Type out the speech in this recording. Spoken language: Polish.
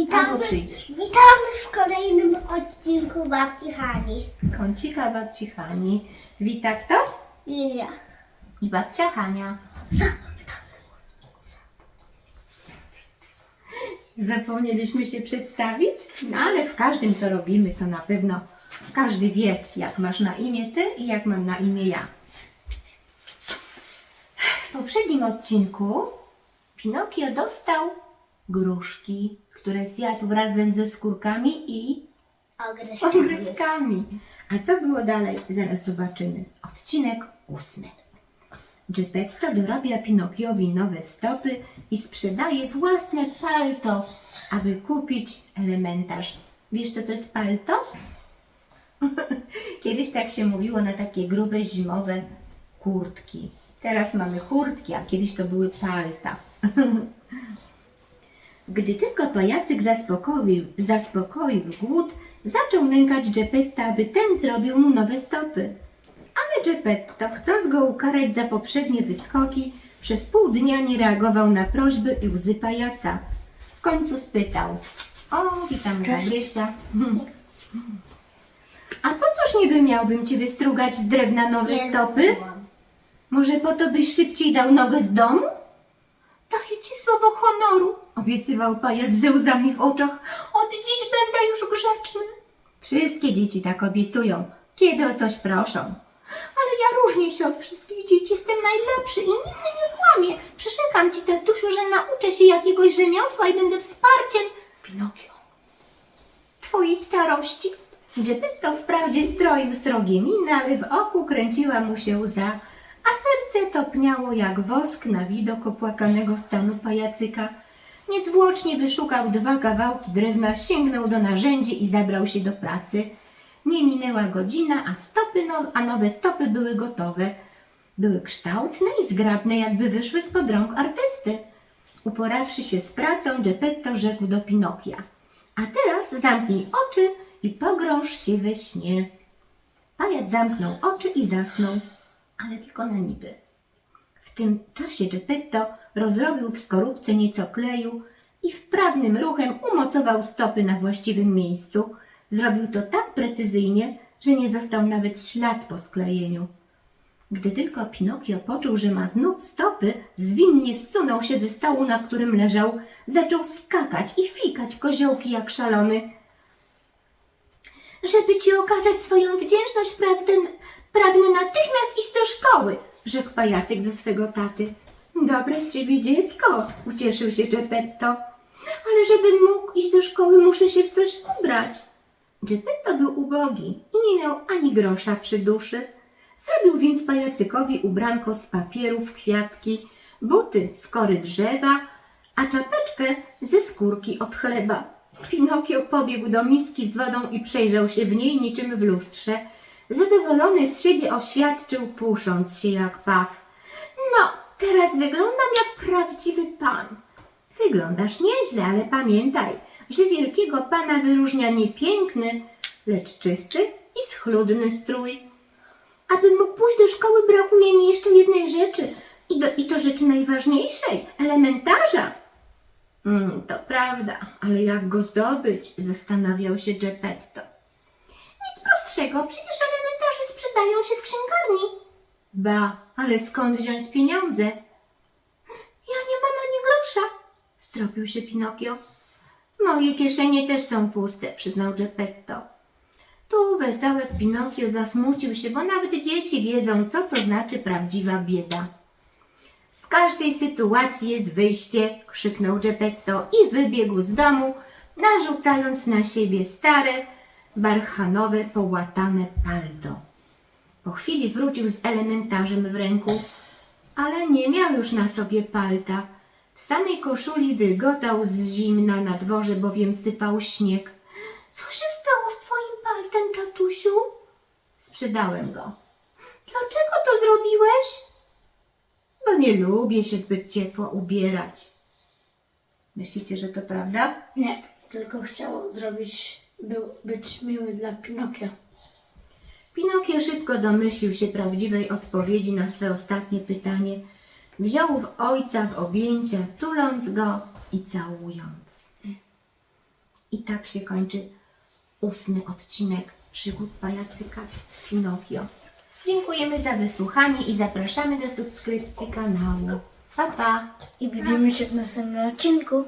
Witamy, przyjdziesz. witamy w kolejnym odcinku Babci Hani. Kącika babci Hani. Wita kto? Lilia. I babcia Hania. Zapomnieliśmy się przedstawić? No ale w każdym to robimy, to na pewno każdy wie, jak masz na imię ty i jak mam na imię ja. W poprzednim odcinku Pinokio dostał gruszki, które zjadł razem ze skórkami i Ogryskami. ogryskami. A co było dalej? Zaraz zobaczymy. Odcinek ósmy. Geppetto dorabia Pinokiowi nowe stopy i sprzedaje własne palto, aby kupić elementarz. Wiesz, co to jest palto? Kiedyś tak się mówiło na takie grube zimowe kurtki. Teraz mamy kurtki, a kiedyś to były palta. Gdy tylko pajacyk zaspokoił, zaspokoił głód, zaczął nękać Geppetta, aby ten zrobił mu nowe stopy. Ale Geppetto, chcąc go ukarać za poprzednie wyskoki, przez pół dnia nie reagował na prośby i łzy pajaca. W końcu spytał. O, witam. Gabrysia. A po cóż niby miałbym ci wystrugać z drewna nowe Nie stopy? Może po to byś szybciej dał nogę z domu? Obiecywał pajac ze łzami w oczach. Od dziś będę już grzeczny. Wszystkie dzieci tak obiecują, kiedy o coś proszą. Ale ja różnię się od wszystkich dzieci, jestem najlepszy i nigdy nie kłamię. Przyrzekam ci, tatusiu, że nauczę się jakiegoś rzemiosła i będę wsparciem Pinokio. Twojej starości. Geppetto wprawdzie stroił srogie miny, ale w oku kręciła mu się łza, a serce topniało jak wosk na widok opłakanego stanu pajacyka. Niezwłocznie wyszukał dwa kawałki drewna, sięgnął do narzędzi i zabrał się do pracy. Nie minęła godzina, a, stopy now, a nowe stopy były gotowe. Były kształtne i zgrabne, jakby wyszły spod rąk artysty. Uporawszy się z pracą, Geppetto rzekł do Pinokia. A teraz zamknij oczy i pogrąż się we śnie. Pajac zamknął oczy i zasnął, ale tylko na niby. W tym czasie Geppetto rozrobił w skorupce nieco kleju i wprawnym ruchem umocował stopy na właściwym miejscu. Zrobił to tak precyzyjnie, że nie został nawet ślad po sklejeniu. Gdy tylko Pinokio poczuł, że ma znów stopy, zwinnie zsunął się ze stołu, na którym leżał, zaczął skakać i fikać koziołki jak szalony. Żeby ci okazać swoją wdzięczność, pragnę, pragnę natychmiast iść do szkoły, rzekł pajacyk do swego taty. Dobre z ciebie dziecko, ucieszył się Geppetto. Ale żebym mógł iść do szkoły, muszę się w coś ubrać. Geppetto był ubogi i nie miał ani grosza przy duszy. Zrobił więc pajacykowi ubranko z papierów, kwiatki, buty z kory drzewa, a czapeczkę ze skórki od chleba. Pinokio pobiegł do miski z wodą i przejrzał się w niej niczym w lustrze. Zadowolony z siebie oświadczył, pusząc się jak paw. No, teraz wyglądam jak prawdziwy pan. Wyglądasz nieźle, ale pamiętaj, że wielkiego pana wyróżnia nie piękny, lecz czysty i schludny strój. Abym mógł pójść do szkoły, brakuje mi jeszcze jednej rzeczy. I, do, i to rzeczy najważniejszej, elementarza. Mm, to prawda, ale jak go zdobyć? Zastanawiał się Geppetto. Nic prostszego, przecież elementarze sprzedają się w księgarni. Ba, ale skąd wziąć pieniądze? Ja nie mam ani grosza, stropił się Pinokio. Moje kieszenie też są puste, przyznał Geppetto. Tu wesołek Pinokio zasmucił się, bo nawet dzieci wiedzą, co to znaczy prawdziwa bieda. Z każdej sytuacji jest wyjście, krzyknął Geppetto i wybiegł z domu, narzucając na siebie stare, barchanowe, połatane palto. Po chwili wrócił z elementarzem w ręku, ale nie miał już na sobie palta. W samej koszuli dygotał z zimna na dworze, bowiem sypał śnieg. Co się stało z twoim paltem, tatusiu? Sprzedałem go. Dlaczego to zrobiłeś? Bo nie lubię się zbyt ciepło ubierać. Myślicie, że to prawda? Nie, tylko chciał zrobić, był, być miły dla Pinokia. Pinokio szybko domyślił się prawdziwej odpowiedzi na swe ostatnie pytanie. Wziął w ojca w objęcia, tuląc go i całując. I tak się kończy ósmy odcinek przygód pajacyka Pinokio. Dziękujemy za wysłuchanie i zapraszamy do subskrypcji kanału. Pa, pa! I widzimy się w następnym odcinku.